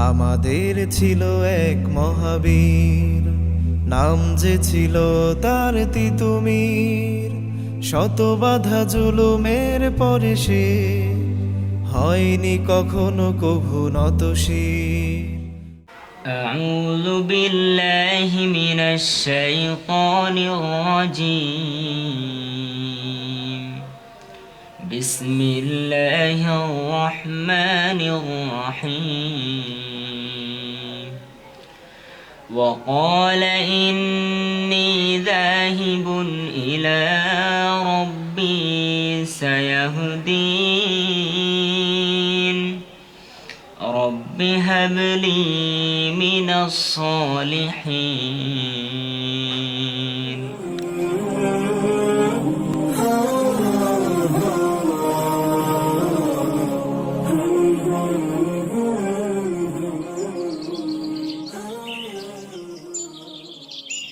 আমাদের ছিল এক মহাবীর নাম যে ছিল তার তিতুমির শত বাধা জুলুমের পরে সে হয়নি কখনো কভু নতশীর أعوذ بالله من الشيطان الرجيم بسم الله الرحمن الرحيم وقال إني ذاهب إلى ربي سيهدين. رب هب لي من الصالحين.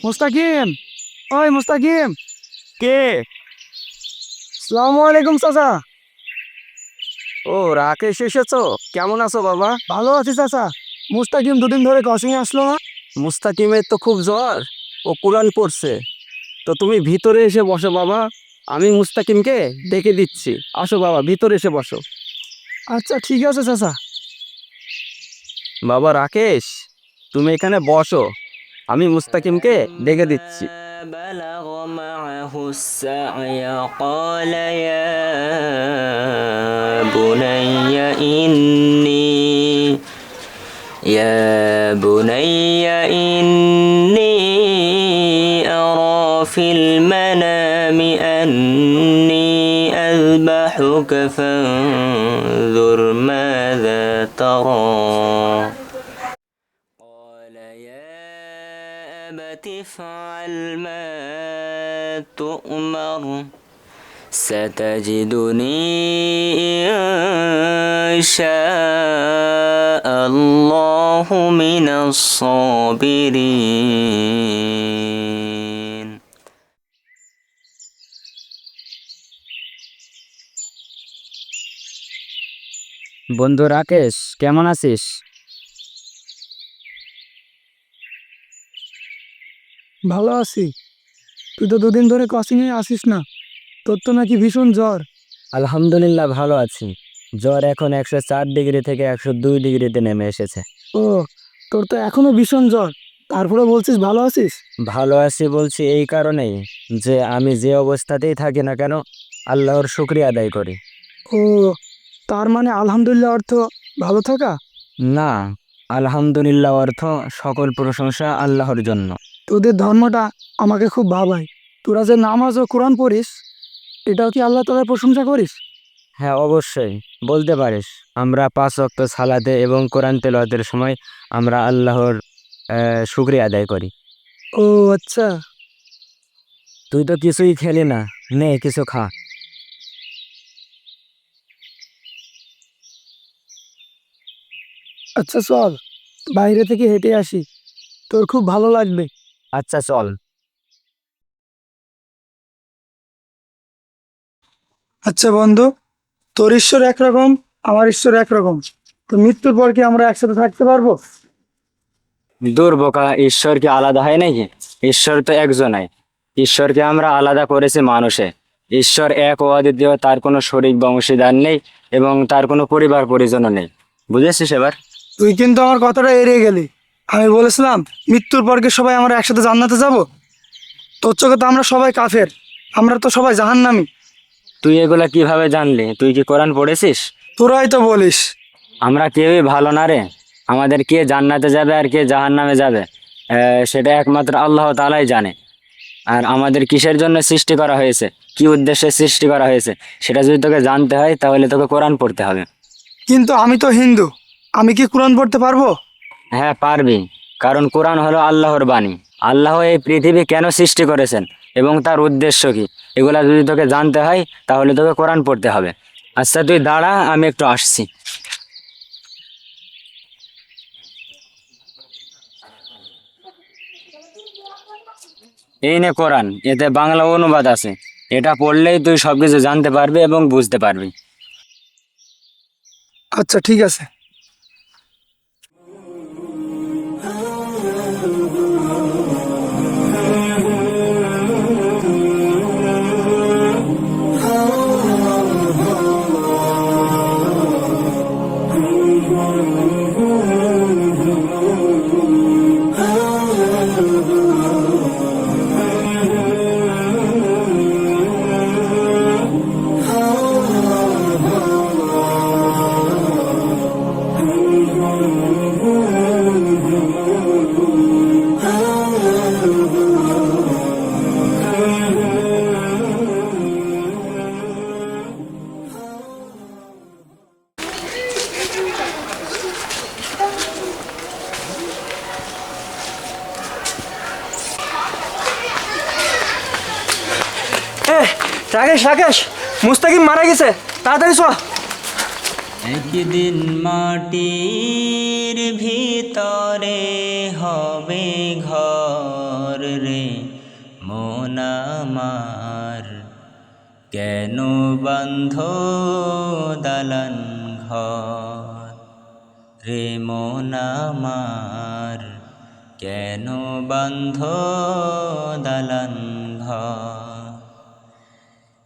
মুস্তাকিম! ওই মুস্তাকিম! কে? সালামু আলাইকুম চাচা। ও রাকেশ এসেছ? কেমন আছো বাবা? ভালো আছি চাচা। মুস্তাকিম দুদিন ধরে কসিং আসলো না। মুস্তাকিমের তো খুব জ্বর ও কোরআন পড়ছে। তো তুমি ভিতরে এসে বসো বাবা আমি মুস্তাকিমকে ডেকে দিচ্ছি। আসো বাবা ভিতরে এসে বসো। আচ্ছা ঠিক আছে চাচা। বাবা রাকেশ তুমি এখানে বসো। আমি মুস্তাকিমকে ডেকে দিচ্ছি بلغ معه السعي قال يا بني إني يا بني إني أرى في المنام أني أذبحك فانظر أبت افعل ما تؤمر ستجدني إن شاء الله من الصابرين বন্ধু রাকেশ কেমন আছিস ভালো আছি। তুই তো দুদিন ধরে কোচিংয়ে আসিস না। তোর তো নাকি ভীষণ জ্বর। আলহামদুলিল্লাহ ভালো আছি। জ্বর এখন একশো চার ডিগ্রি থেকে একশো দুই ডিগ্রিতে নেমে এসেছে। ও তোর তো এখনও ভীষণ জ্বর। তারপরে বলছিস ভালো আছিস? ভালো আছি বলছি এই কারণেই যে আমি যে অবস্থাতেই থাকি না কেন আল্লাহর শুক্রিয়া আদায় করি। ও তার মানে আলহামদুলিল্লাহ অর্থ ভালো থাকা? না আলহামদুলিল্লাহ অর্থ সকল প্রশংসা আল্লাহর জন্য। তোদের ধর্মটা আমাকে খুব ভাবায়। তোরা যে নামাজ ও কোরআন পড়িস এটাও কি আল্লাহ তালার প্রশংসা করিস? হ্যাঁ অবশ্যই। বলতে পারিস। আমরা পাঁচ অক্ত সালাতে এবং কোরআন তেলাওয়াতের সময় আমরা আল্লাহর শুক্রিয়া আদায় করি। ও আচ্ছা। তুই তো কিছুই খেলি না। নে কিছু খা। আচ্ছা চল। বাইরে থেকে হেঁটে আসি। তোর খুব ভালো লাগবে। আচ্ছা চল। আচ্ছা বন্ধু তোর ঈশ্বর একরকম আমার ঈশ্বর একরকম। তো মৃত্যুর পর কি আমরা একসাথে থাকতে পারব? দূর বোকা ঈশ্বর কি আলাদা হয় নাকি? ঈশ্বর তো একজনাই। ঈশ্বরকে আমরা আলাদা করেছি মানুষে। ঈশ্বর এক ও অদ্বিতীয় তার কোনো শরিক বংশীদার নেই এবং তার কোনো পরিবার পরিজনও নেই। বুঝেছিস এবার? তুই কিন্তু আমার কথাটা এড়িয়ে গেলি। আমি বলেছিলাম মৃত্যুর পরকে সবাই আমরা একসাথে জান্নাতে যাব? তোর চোখে তো আমরা সবাই কাফের। আমরা তো সবাই জাহান্নামি। তুই এগুলা কীভাবে জানলি? তুই কি কোরআন পড়েছিস? তোরাই তো বলিস। আমরা কেউই ভালো না রে। আমাদের কে জান্নাতে যাবে আর কে জাহান্নামে যাবে? সেটা একমাত্র আল্লাহ তালাই জানে। আর আমাদের কিসের জন্য সৃষ্টি করা হয়েছে? কি উদ্দেশ্যে সৃষ্টি করা হয়েছে? সেটা যদি তোকে জানতে হয় তাহলে তোকে কোরআন পড়তে হবে। কিন্তু আমি তো হিন্দু। আমি কি কোরআন পড়তে পারব? হ্যাঁ পারবি। কারণ কোরআন হলো আল্লাহর বাণী। আল্লাহ এই পৃথিবী কেন সৃষ্টি করেছেন এবং তার উদ্দেশ্য কি? এগুলা যদি তোকে জানতে হয়, তাহলে তোকে কোরআন পড়তে হবে। আচ্ছা তুই দাঁড়া, আমি একটু আসছি। এই নে কোরআন, এতে বাংলা অনুবাদ আছে। এটা পড়লেই তুই সবকিছু জানতে পারবি এবং বুঝতে পারবি। আচ্ছা ঠিক আছে। রাকেশ রাকেশ, মুস্তাকিম মারা গেছে। তাড়াতাড়ি চ একদিন মাটির ভিতরে হবে ঘর রে, মন আমার। কেন বন্ধ দালান ঘর রে, মন আমার? কেন বন্ধ দালান ঘর?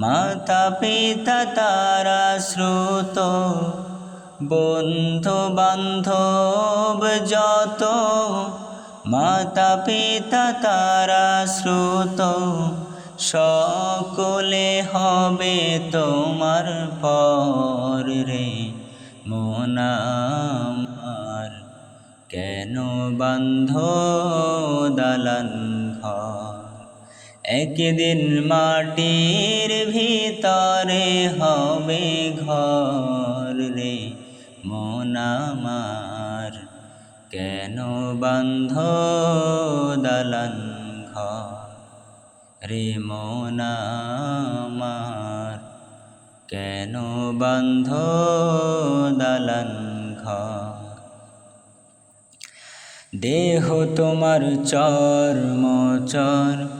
মাতা পিতা তারা শ্রুত বন্ধু বান্ধব যত মাতা পিতা তারা শ্রুত, সকলে হবে তোমার পর রে মোনামার। কেন বন্ধ দালান ঘর? একদিন মাটির ভিতরে হবে ঘর রে মোনামার কেন বন্ধ দালান ঘর রে মোনামার কেন বন্ধ দালান ঘর? দেহ তোমার চর মচর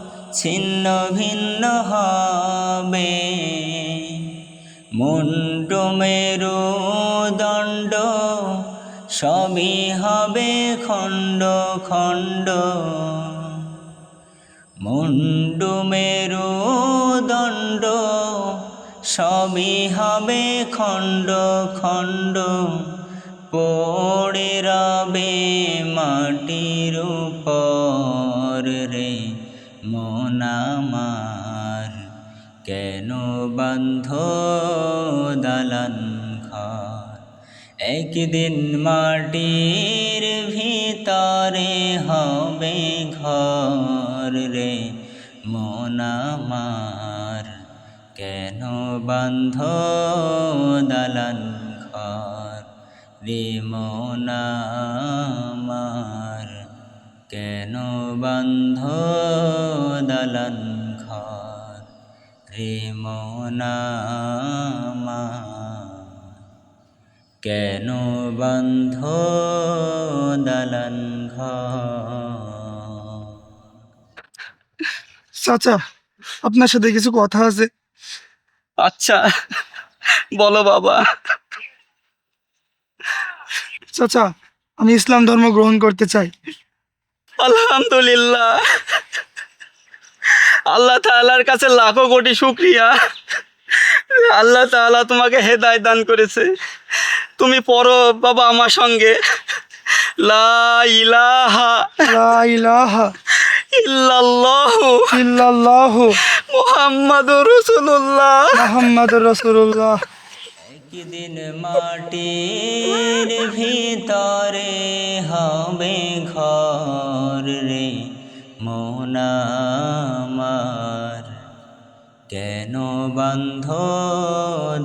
ছিন্ন ভিন্ন হবে। মুন্ড মেরু দণ্ড, সবই হবে খণ্ড খণ্ড। মুন্ডু মেরু দণ্ড, সবই হবে খণ্ড খণ্ড। পড়ে রবে মাটির উপর রে। মোনামার কেন বন্ধ দালান ঘর? একদিন মাটির ভিতরে হবে ঘর রে মোনামার কেন বন্ধ দালান ঘর রে মোনামার কেন বন্ধ দালান ঘর? রে কেন বন্ধ দালান ঘর? চাচা আপনার সাথে কিছু কথা আছে। আচ্ছা বলো বাবা। চাচা আমি ইসলাম ধর্ম গ্রহণ করতে চাই। আলহামদুলিল্লাহ। আল্লাহ তাআলার কাছে লাখো কোটি শুক্রিয়া। আল্লাহ তাআলা তোমাকে হেদায় দান করেছে। তুমি পড়ো বাবা আমার সঙ্গে। লা ইলাহা লা ইলাহা ইল্লাল্লাহু ইল্লাল্লাহু মুহাম্মাদুর রাসূলুল্লাহ। মুহাম্মাদুর রাসূলুল্লাহ। একদিন মাটির ভিতরে হবে ঘর রে মোনামার কেন বন্ধ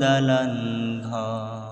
দালান ঘর?